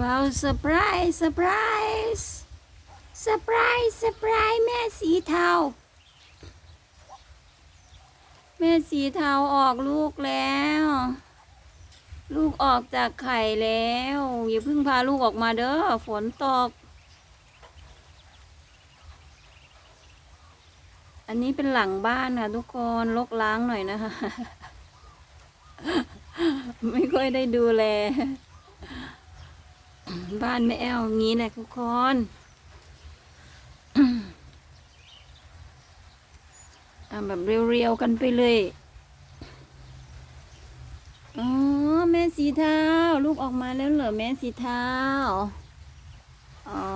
ว้าวเซอร์ไพรส์เซอร์ไพรส์เซอร์ไพรส์เซอร์ไพรส์แม่สีเทา แม่สีเทาออกลูกแล้ว ลูกออกจากไข่แล้ว อย่าเพิ่งพาลูกออกมาเด้อฝนตก อันนี้เป็นหลังบ้านค่ะทุกคนลกล้างหน่อยนะคะ ไม่ค่อยได้ดูแล บ้านแม่แอลงี้แหละทุกคนทำแบบเรียวๆกันไปเลยอ๋อแม่สีเทาลูกออกมาแล้วเหรอแม่สีเทาอ๋อ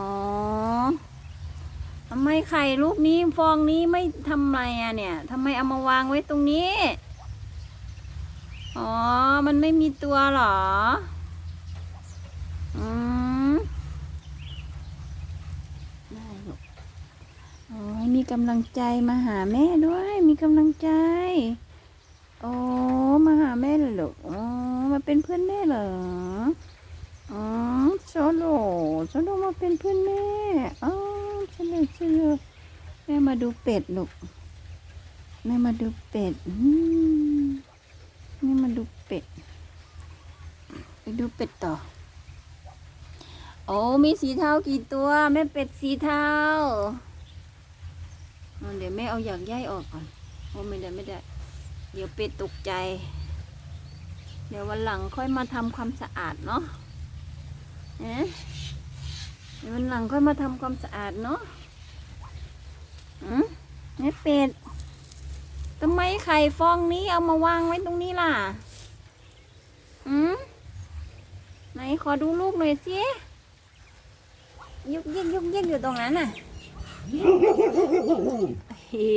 ทำไมไข่ลูกนี้ฟองนี้ไม่ทำไรอะเนี่ยทำไมเอามาวางไว้ตรงนี้ อ๋อ มันไม่มีตัวเหรอ อืม ได้ลูกโอ้ยมีกำลังใจมาหาแม่ด้วย มีกำลังใจ โอ้มาหาแม่เลยลูกอ๋อมาเป็นเพื่อนแม่เหรออ๋อโซโลโซโลมาเป็นเพื่อนแม่อ๋อเฉลยเฉลยแม่มาดูเป็ดลูกแม่มาดูเป็ดแม่มาดูเป็ด ไปดูเป็ดต่อ โอ้มีสีเทากี่ตัว แม่เป็ดสีเทาเดี๋ยวแม่เอาอยากย่ายออกก่อนโอ้ไม่ได้ไม่ได้ เดี๋ยวเป็ดตกใจ เดี๋ยววันหลังค่อยมาทำความสะอาดเนาะเอ๊ะเดี๋ยววันหลังค่อยมาทำความสะอาดเนาะอืมแม่เป็ดทำไมไข่ฟองนี้เอามาวางไว้ตรงนี้ล่ะอืมไหนขอดูลูกหน่อยสิ ยุกยิกยุกยิกอยู่ตรงนั้นน่ะเฮ้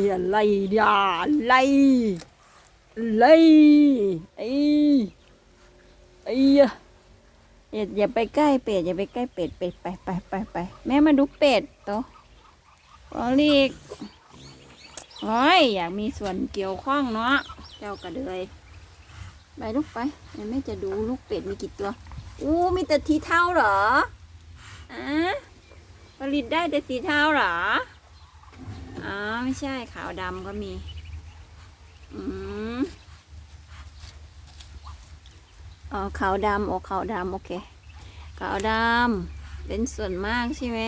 ยอะไรอย่าอะไรอะไรไอ้ไอ้ยะอย่าอย่าไปใกล้เป็ดอย่าไปใกล้เป็ดเป็ดไปไปไปไปแม่มาดูเป็ดโตอลีกโอ้ยอยากมีส่วนเกี่ยวข้องเนาะเจ้ากระเดยไปลูกไปเดี๋ยวแม่จะดูลูกเป็ดมีกี่ตัวอู้มีแต่สีเทาเหรอ อะผลิตได้แต่สีเทาเหรอ อ๋อ ไม่ใช่ขาวดำก็มี อืมอ๋อขาวดำโอ้ขาวดำโอเค ขาวดำเป็นส่วนมากใช่ไหม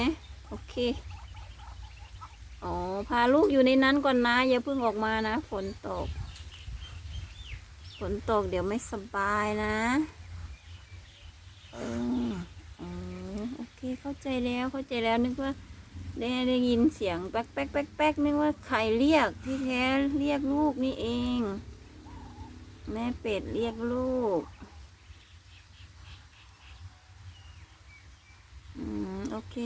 โอเคอ๋อพาลูกอยู่ในนั้นก่อนนะ อย่าเพิ่งออกมานะ ฝนตก ฝนตกเดี๋ยวไม่สบายนะเอออ๋อโอเคเข้า ใจแล้วเข้าใจแล้วนึกว่าได้ได้ยินเสียงแป๊กแป๊กแป๊กแป๊กนึกว่าใครเรียกที่แท้เรียกลูกนี่เอง แม่เป็ดเรียกลูกอืมโอเค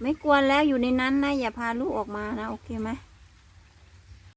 ไม่กวนแล้วอยู่ในนั้นนะอย่าพาลูกออกมานะ โอเคไหม